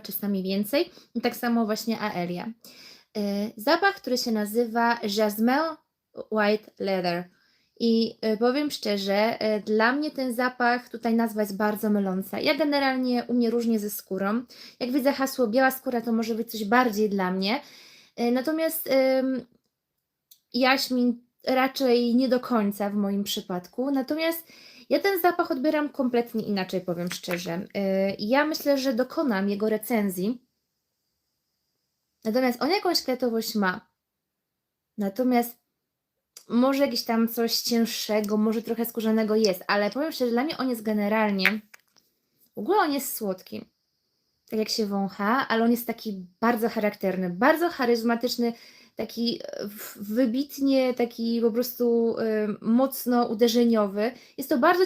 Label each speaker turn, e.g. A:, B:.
A: czasami więcej. I tak samo właśnie Aelia. Y, Zapach, który się nazywa Jasmine White Leather. I y, powiem szczerze, y, dla mnie ten zapach, tutaj nazwa jest bardzo myląca. Ja generalnie u mnie różnie ze skórą. Jak widzę hasło biała skóra, to może być coś bardziej dla mnie. Natomiast jaśmin raczej nie do końca w moim przypadku. Natomiast ja ten zapach odbieram kompletnie inaczej, powiem szczerze. Y, Ja myślę, że dokonam jego recenzji. Natomiast on jakąś kwiatowość ma. Natomiast może jakieś tam coś cięższego, może trochę skórzanego jest, ale powiem szczerze, dla mnie on jest generalnie, w ogóle on jest słodki, tak jak się wącha, ale on jest taki bardzo charakterny, bardzo charyzmatyczny, taki e, wybitnie, taki po prostu y, mocno uderzeniowy. Jest to bardzo